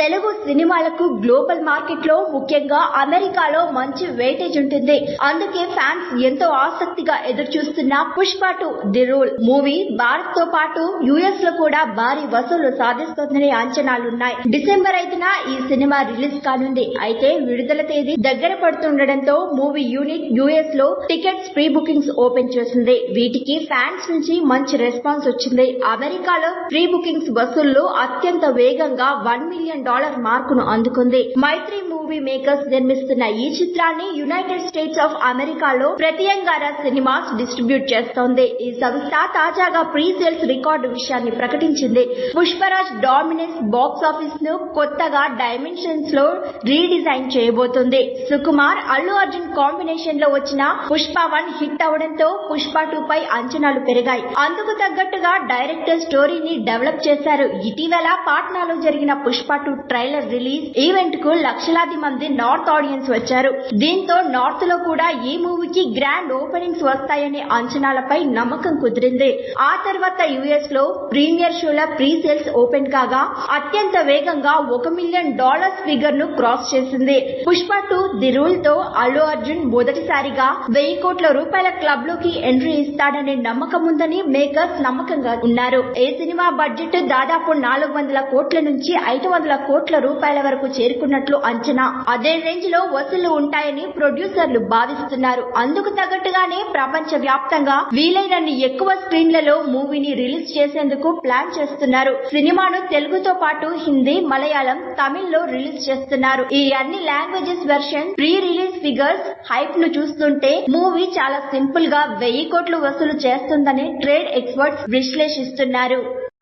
తెలుగు సినిమాలకు గ్లోబల్ మార్కెట్లో ముఖ్యంగా అమెరికాలో మంచి వెయిటేజ్ ఉంటుంది. అందుకే ఫ్యాన్స్ ఎంతో ఆసక్తిగా ఎదురు చూస్తున్న Pushpa two the rule movie భారత్తో పాటు యుఎస్లో కూడా భారీ వసూలు సాధిస్తోందనే అంచనాలున్నాయి. డిసెంబర్ ఐదున ఈ సినిమా రిలీజ్ కానుంది. అయితే విడుదల తేదీ దగ్గర పడుతుండటంతో మూవీ యూనిట్ యుఎస్లో టికెట్స్ ప్రీ బుకింగ్స్ ఓపెన్ చేసింది. వీటికి ఫ్యాన్స్ నుంచి మంచి రెస్పాన్స్ వచ్చింది. అమెరికాలో ప్రీ బుకింగ్స్ వసూళ్ళు అత్యంత వేగంగా వన్ మిలియన్ డాలర్ మార్కును అందుకుంది. మైత్రి మూవీ మేకర్స్ నిర్మిస్తున్న ఈ చిత్రాన్ని యునైటెడ్ స్టేట్స్ ఆఫ్ అమెరికాలో ప్రతియంగార సినిమాస్ డిస్ట్రిబ్యూట్ చేస్తోంది. ఈ సంస్థ తాజాగా ప్రీ సేల్స్ రికార్డు విషయాన్ని ప్రకటించింది. పుష్పరాజ్ డామినెన్స్ బాక్స్ ఆఫీస్ను కొత్తగా డైమెన్షన్స్లో రీడిజైన్ చేయబోతోంది. సుకుమార్ అల్లు అర్జున్ కాంబినేషన్లో వచ్చిన పుష్ప వన్ హిట్ అవడంతో పుష్ప టూ పై అంచనాలు పెరిగాయి. అందుకు తగ్గట్టుగా డైరెక్టర్ స్టోరీని డెవలప్ చేశారు. ఇటీవల పాట్నాలో జరిగిన పుష్ప టూ ట్రైలర్ రిలీజ్ ఈవెంట్కు లక్షలాది మంది నార్త్ ఆడియన్స్ వచ్చారు. దీంతో నార్త్లో కూడా ఈ మూవీకి గ్రాండ్ ఓపెనింగ్స్ వస్తాయనే అంచనాలపై నమ్మకం కుదిరింది. ఆ తర్వాత యుఎస్లో ప్రీమియర్ షోల ప్రీ సేల్స్ ఓపెన్ కాగా అత్యంత వేగంగా ఒక మిలియన్ డాలర్స్ ఫిగర్ను క్రాస్ చేసింది. పుష్ప టూ ది రూల్తో అల్లు అర్జున్ మొదటిసారిగా వెయ్యి కోట్ల రూపాయల క్లబ్లోకి ఎంట్రీ ఇస్తాడనే నమ్మకం ఉందని మేకర్స్ నమ్మకంగా ఉన్నారు. ఏ సినిమా బడ్జెట్ దాదాపు నాలుగు వందల కోట్ల నుంచి ఐదు వందల కోట్ల రూపాయల వరకు చేరుకున్నట్లు అంచనా. అదే రేంజ్లో వసూళ్ళు ఉంటాయని ప్రొడ్యూసర్లు భావిస్తున్నారు అందుకు తగ్గట్టుగానే ప్రపంచ వ్యాప్తంగా వీలైనన్ని ఎక్కువ స్క్రీన్లలో మూవీని రిలీజ్ చేసేందుకు ప్లాన్ చేస్తున్నారు. సినిమాను తెలుగుతో పాటు హిందీ మలయాళం తమిళ్ళో రిలీజ్ చేస్తున్నారు. ఈ అన్ని languages version pre release figures హైప్ను చూస్తుంటే మూవీ చాలా సింపుల్గా వెయ్యి కోట్లు వసూలు చేస్తుందని ట్రేడ్ ఎక్స్పర్ట్స్ విశ్లేషిస్తున్నారు.